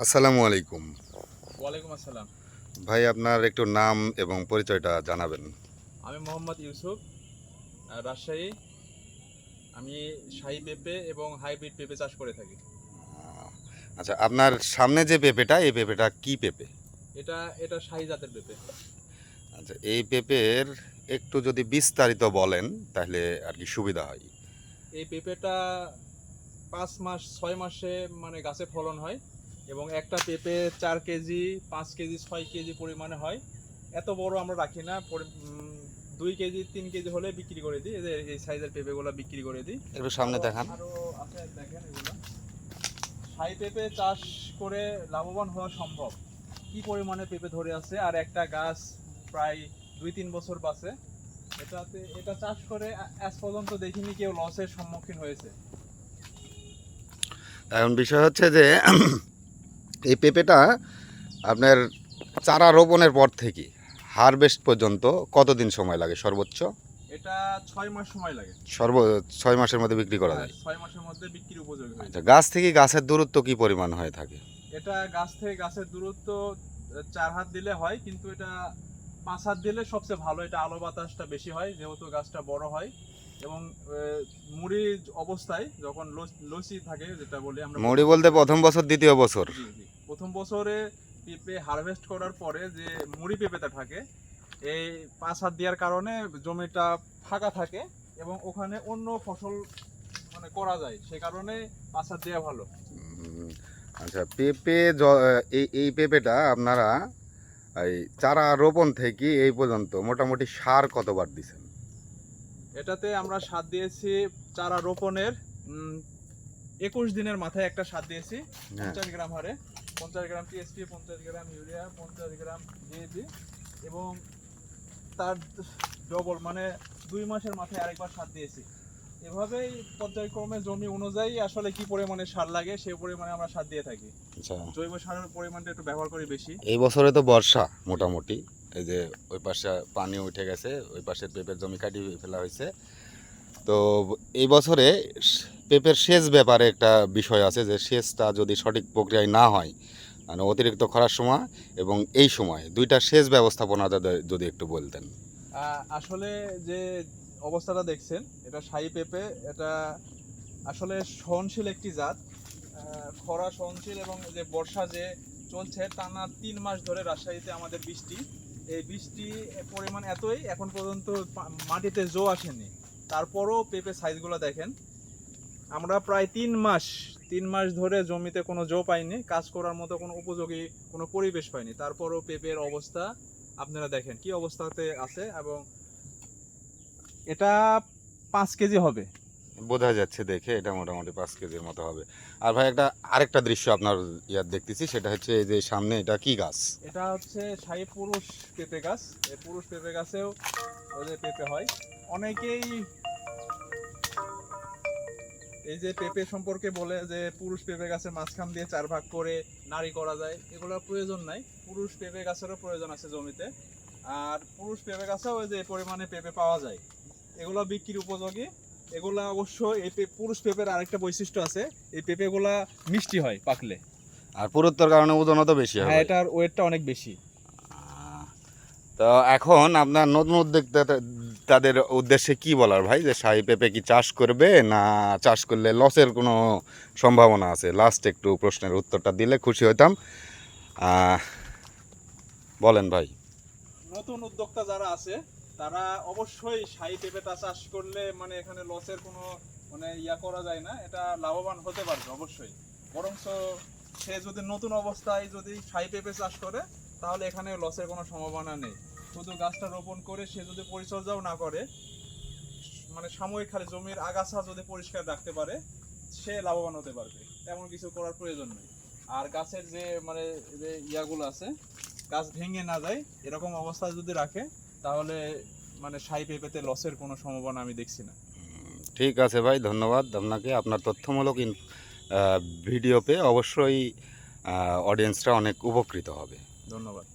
আসসালামু আলাইকুম। ওয়ালাইকুম আসসালাম। ভাই আপনার একটু নাম এবং পরিচয়টা জানাবেন। আমি মোহাম্মদ ইউসুফ রাজশাহী। আমি শাহী পেঁপে এবং হাইব্রিড পেঁপে চাষ করে থাকি। আচ্ছা আপনার সামনে যে পেঁপেটা এই পেঁপেটা কি পেঁপে? এটা এটা শাহী জাতের পেঁপে। আচ্ছা এই পেঁপের একটু যদি বিস্তারিত বলেন তাহলে আর কি সুবিধা হয়। এই পেঁপেটা পাঁচ মাস ছয় মাসে মানে গাছে ফলন হয়। এবং একটা পেঁপে চার কেজি পাঁচ কেজি ছয় কেজি পরিমাণে হয়। এত বড় আমরা রাখি না দুই কেজি তিন কেজি হলে বিক্রি করে দিই। এই যে এই সাইজের পেঁপেগুলো বিক্রি করে দিই। একটু সামনে দেখান। আরও আছে দেখেন এগুলো। ছাই পেঁপে চাষ করে লাভবান হওয়া সম্ভব। কি পরিমাণে পেঁপে ধরে আছে আর একটা গাছ প্রায় দুই তিন বছর বাঁচে। এটাতে এটা চাষ করে আজ পর্যন্ত দেখিনি কেউ লসের সম্মুখীন হয়েছে। এখন বিষয় হচ্ছে যে এই পেঁপেটা আপনার চারা রোপণের পর থেকে হারভেস্ট পর্যন্ত কতদিন সময় লাগে সর্বোচ্চ? এটা ছয় মাস সময় লাগে। সর্ব ছয় মাসের মধ্যে বিক্রি করা যায়? ছয় মাসের মধ্যে বিক্রির উপযোগী হয়ে। আচ্ছা গাছ থেকে গাছের দূরত্ব কি পরিমাণ হয়ে থাকে? এটা গাছ থেকে গাছের দূরত্ব চার হাত দিলে হয় কিন্তু এটা পাঁচ হাত দিলে সবচেয়ে ভালো এটা আলো বাতাসটা বেশি হয় যেহেতু গাছটা বড় হয়। এবং মুড়ি অবস্থায় যখন লস- থাকে যেটা বলি আমরা মৌরি বলতে প্রথম বছর দ্বিতীয় বছর। প্রথম বছরে পেঁপে হারভেস্ট করার পরে যে মুড়ি পেঁপেটা থাকে এই পাঁচ হাত দেওয়ার কারণে জমিটা ফাঁকা থাকে এবং ওখানে অন্য ফসল মানে করা যায় সে কারণে পাঁচ হাত দেওয়া ভালো। আচ্ছা পেঁপে এই এই পেঁপেটা আপনারা এই চারা রোপণ থেকে এই পর্যন্ত মোটামুটি সার কতবার দিছেন? এটাতে আমরা সার দিয়েছি চারা রোপণের একুশ দিনের মাথায় একটা সার দিয়েছি হ্যাঁ। পঞ্চাশ গ্রাম হারে। পঞ্চাশ গ্রাম টিএসপি পঞ্চাশ গ্রাম ইউরিয়া পঞ্চাশ গ্রাম ডিএপি এবং তার ডবল মানে দুই মাসের মাথায় আরেকবার সার দিয়েছি। এভাবেই পর্যায়ক্রমে জমি অনুযায়ী আসলে কি পরিমাণে সার লাগে সেই পরিমাণে আমরা সার দিয়ে থাকি। আচ্ছা। জৈব সারের পরিমাণটা একটু ব্যবহার করি বেশি। এই বছরে তো বর্ষা মোটামুটি এই যে ওই পাশে পানি উঠে গেছে ওই পাশের পেঁপের জমি কাটিয়ে ফেলা হয়েছে। তো এই বছরে পেঁপের সেচ ব্যাপারে একটা বিষয় আছে যে সেচটা যদি সঠিক প্রক্রিয়ায় না হয় মানে অতিরিক্ত খরার সময় এবং এই সময়, দুইটা সেচ ব্যবস্থাপনা যদি- একটু বলতেন। আসলে যে অবস্থাটা দেখছেন, এটা শাহী পেঁপে, এটা আসলে সহনশীল একটি জাত। খরা সহনশীল এবং যে বর্ষা যে চলছে, টানা তিন মাস ধরে রাজশাহীতে আমাদের বৃষ্টি। এই বৃষ্টি পরিমাণ এতই, এখন পর্যন্ত মাটিতে জো আসেনি। তারপরও পেঁপে সাইজগুলো দেখেন। আমরা প্রায় তিন মাস তিন মাস ধরে জমিতে কোনো জো পাইনি কাজ করার মতো কোনো উপযোগী কোনো পরিবেশ পাইনি। তারপরও পেঁপের অবস্থা আপনারা দেখেন কি অবস্থাতে আছে এবং এটা পাঁচ কেজি হবে। বোঝা যাচ্ছে দেখে এটা মোটামুটি পাঁচ কেজির মতো হবে। আর ভাই একটা আরেকটা দৃশ্য আপনার ইয়ার দেখতেছি সেটা হচ্ছে এই যে সামনে এটা কি গাছ? এটা হচ্ছে শাহী পুরুষ পেঁপে গাছ। এই পুরুষ পেঁপে গাছেও ওই যে পেঁপে হয়। অনেকেই এই যে পেঁপে সম্পর্কে বলে যে পুরুষ পেঁপে গাছের মাঝখান দিয়ে চার ভাগ করে নাড়ি করা যায় এগুলোর প্রয়োজন নাই। পুরুষ পেঁপে গাছেরও প্রয়োজন আছে জমিতে। আর পুরুষ পেঁপে গাছেও যে পরিমাণে পেঁপে পাওয়া যায়। এগুলো বিক্রির উপযোগী। এগুলা অবশ্য এই পুরুষ পেঁপের আরেকটা বৈশিষ্ট্য আছে এই পেঁপেগুলা মিষ্টি হয় পাকলে। আর পুরুত্বর কারণে ওজনও তো বেশি হ্যাঁ। এটার ওয়েটটা অনেক বেশি। তো এখন আপনার নতুন উদ্যোক্তা তাদের উদ্দেশ্যে কি বলার ভাই? যে শাহী পেঁপে কি চাষ করবে না চাষ করলে লসের কোনো সম্ভাবনা আছে? লাস্ট একটু প্রশ্নের উত্তরটা দিলে খুশি হইতাম। বলেন ভাই। নতুন উদ্যোক্তা যারা আছে, তারা অবশ্যই শাহী পেঁপেটা চাষ করলে মানে এখানে লসের কোনো মানে ইয়া করা যায় না, এটা লাভবান হতে পারবে অবশ্যই। বরঞ্চ সে যদি নতুন অবস্থায় যদি শাহী পেঁপে চাষ করে, তাহলে এখানে লসের কোনো সম্ভাবনা নেই। শুধু গাছটা রোপণ করে সে যদি পরিচর্যাও না করে মানে সাময়িক খালি জমির আগাছা যদি পরিষ্কার রাখতে পারে সে লাভবান হতে পারবে। তেমন কিছু করার প্রয়োজন নেই। আর গাছের যে মানে যে ইয়াগুলো আছে গাছ ভেঙে না যায় এরকম অবস্থায় যদি রাখে তাহলে মানে সাই পেঁপেতে লসের কোনো সম্ভাবনা আমি দেখছি না। ঠিক আছে ভাই ধন্যবাদ। আপনাকে আপনার তথ্যমূলক ভিডিও পেয়ে অবশ্যই অডিয়েন্সরা অনেক উপকৃত হবে। ধন্যবাদ।